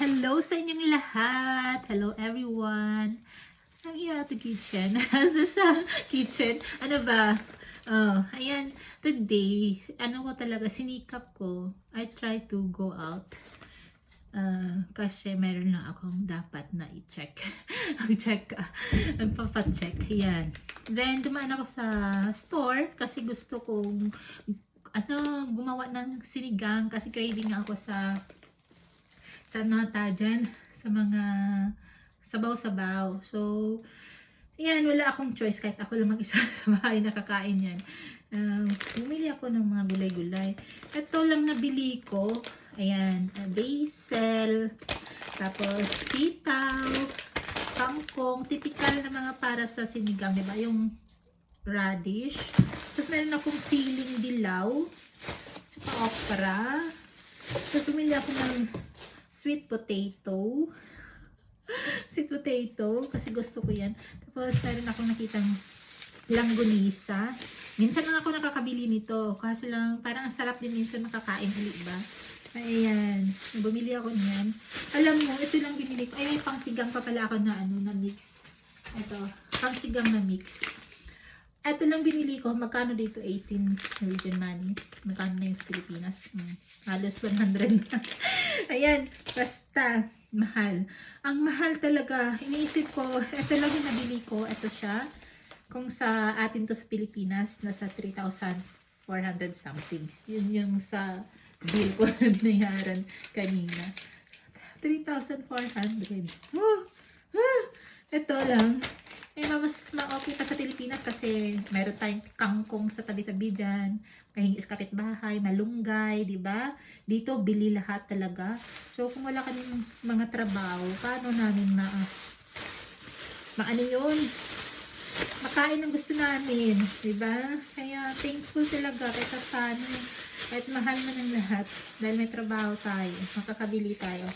Hello sa inyong lahat. Hello everyone. Here at the kitchen. Asa sa kitchen? Ano ba? Oh, ayan. Today, ano ko talaga, sinikap ko. I try to go out. Ah, kasi meron lang akong dapat na i-check. Mag-check ka. Magpapacheck. Yan. Then, dumaan ako sa store kasi gusto kong ano, gumawa ng sinigang kasi craving ako sa sa nata dyan, sa mga sabaw-sabaw. So, yan, wala akong choice kahit ako lang mag-isa sa bahay nakakain yan. Um, bumili ako ng mga gulay-gulay. Ito lang nabili ko. Ayan, uh, basil, tapos sitaw, kangkong, typical na mga para sa sinigang, di ba? Yung radish. Tapos meron akong siling dilaw, saka okra. Tapos bumili ako ng sweet potato. sweet potato, kasi gusto ko yan. Tapos meron akong nakitang langgonisa. Minsan lang ako nakakabili nito. Kaso lang, parang ang sarap din minsan makakain ulit ba? Ayan. Bumili ako niyan. Alam mo, ito lang binili ko. Ay, pangsigang pa pala ako na ano, na mix. Ito, pangsigang na mix. Ito lang binili ko. Magkano dito? 18 Norwegian money. Magkano na yung sa Pilipinas? Hmm. Halos 100 na. Ayan. Basta, mahal. Ang mahal talaga. Iniisip ko, ito lang yung nabili ko. Ito siya. Kung sa atin to sa Pilipinas, nasa 3,400 something. Yun yung sa bill ko na nayaran kanina. 3,400. Oh, ah, ito lang. Eh, mas ma-okay pa sa Pilipinas kasi meron tayong kangkong sa tabi-tabi dyan. Kahingi sa kapitbahay, malunggay, di ba? Dito, bili lahat talaga. So, kung wala kaming mga trabaho, paano namin ma... maano yun? Makain ang gusto namin, di ba? Kaya, thankful talaga kahit paano. Kahit mahal man ang lahat. Dahil may trabaho tayo. Makakabili tayo.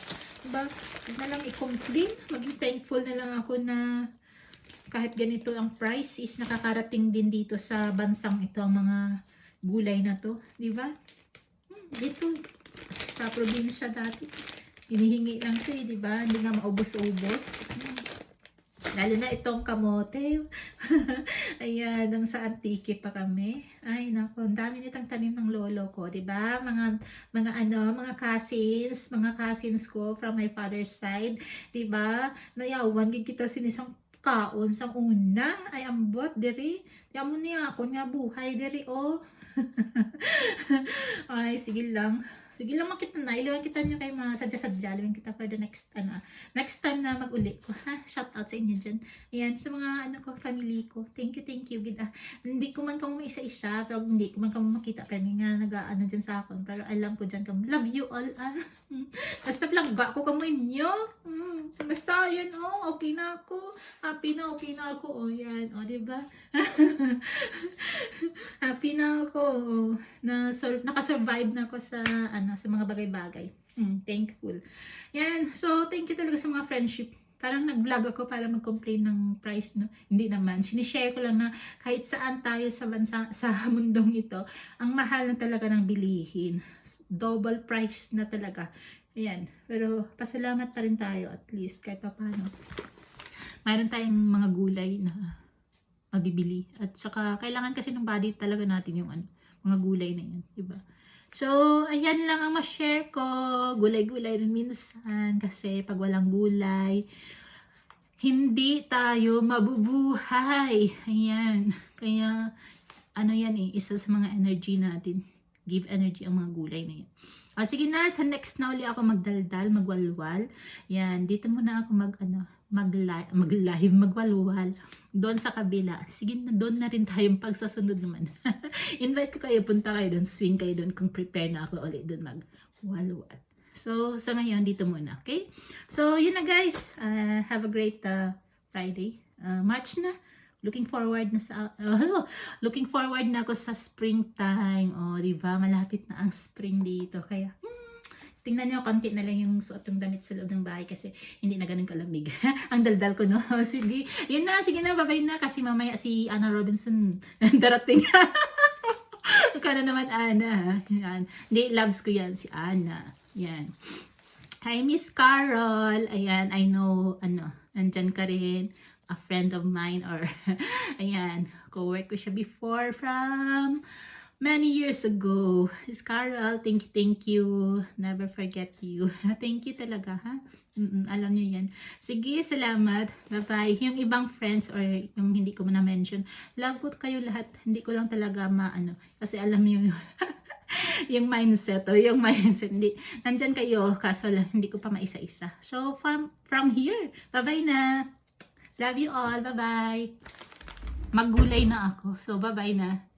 Diba? Huwag na lang i-complain. Maging thankful na lang ako na kahit ganito ang price is nakakarating din dito sa bansang ito ang mga gulay na to. Di ba? Hmm, dito sa probinsya dati. Hinihingi lang siya, eh, di ba? Hindi nga maubos-ubos. Hmm. Lalo na itong kamote. Ayan, nung sa Antique pa kami. Ay, naku, ang dami nitong tanim ng lolo ko, 'di ba? Mga mga ano, mga cousins, mga cousins ko from my father's side, 'di ba? Nayawan gid kita sinisang kaon sang una ay ambot diri. Yamo niya ako nga buhay diri oh. ay, sige lang. Sige lang makita na. Iliwan kita niyo kay mga sadya-sadya. Iliwan kita for the next, ano, next time na mag-uli ko. Ha? Shout out sa inyo dyan. Ayan, sa mga, ano ko, family ko. Thank you, thank you. Gid, ah, hindi ko man kamo isa-isa, pero hindi ko man kamo makita. Pero nga, nag-ano dyan sa akin. Pero alam ko dyan kamo. Love you all, ah. Basta plagga ko kamo inyo. Mm, basta, yan, oh, okay na ako. Happy na, okay na ako. Oh, yan, oh, diba? Happy na ako. Na, sur- nakasurvive na ako sa, ano, sa mga bagay-bagay. Mm, thankful. Yan. So, thank you talaga sa mga friendship. Parang nag-vlog ako para mag-complain ng price, no? Hindi naman. Sinishare ko lang na kahit saan tayo sa bansa, sa mundong ito, ang mahal na talaga ng bilihin. Double price na talaga. Ayan. Pero, pasalamat pa rin tayo at least kahit pa paano. Mayroon tayong mga gulay na mabibili. At saka, kailangan kasi ng body talaga natin yung ano, mga gulay na yan. Diba? So, ayan lang ang ma-share ko. Gulay-gulay rin minsan. Kasi pag walang gulay, hindi tayo mabubuhay. Ayan. Kaya, ano yan eh, isa sa mga energy natin. Give energy ang mga gulay na yan. O, sige na, sa next na uli ako magdaldal, magwalwal. Yan, dito muna ako mag, ano, mag-live, mag-live, magwalwal. Doon sa kabila. Sige na, doon na rin tayong pagsasunod naman. Invite ko kayo, punta kayo doon, swing kayo doon kung prepare na ako ulit doon magwalwal. So, sa ngayon, dito muna, okay? So, yun na guys. Uh, have a great uh, Friday. Uh, March na. Looking forward na sa uh, looking forward na ako sa springtime. Oh, 'di ba? Malapit na ang spring dito. Kaya hmm, tingnan niyo konti na lang yung suot ng damit sa loob ng bahay kasi hindi na ganun kalamig. ang daldal ko no. sige. Yun na, sige na, babay na kasi mamaya si Anna Robinson darating. Kana naman Ana. Yan. Hindi, loves ko yan si Ana. Yan. Hi, Miss Carol. Ayan, I know, ano, nandyan ka rin. A friend of mine or, ayan, co-work ko siya before from many years ago. Miss Carol, thank you, thank you. Never forget you. thank you talaga, ha? Mm-mm, alam niyo yan. Sige, salamat. Bye-bye. Yung ibang friends or yung hindi ko na-mention, love ko kayo lahat. Hindi ko lang talaga maano. Kasi alam niyo yung mindset o yung mindset. Hindi, nandyan kayo, kaso lang, hindi ko pa maisa-isa. So, from, from here, bye-bye na. Love you all. Bye-bye. Maggulay na ako. So, bye-bye na.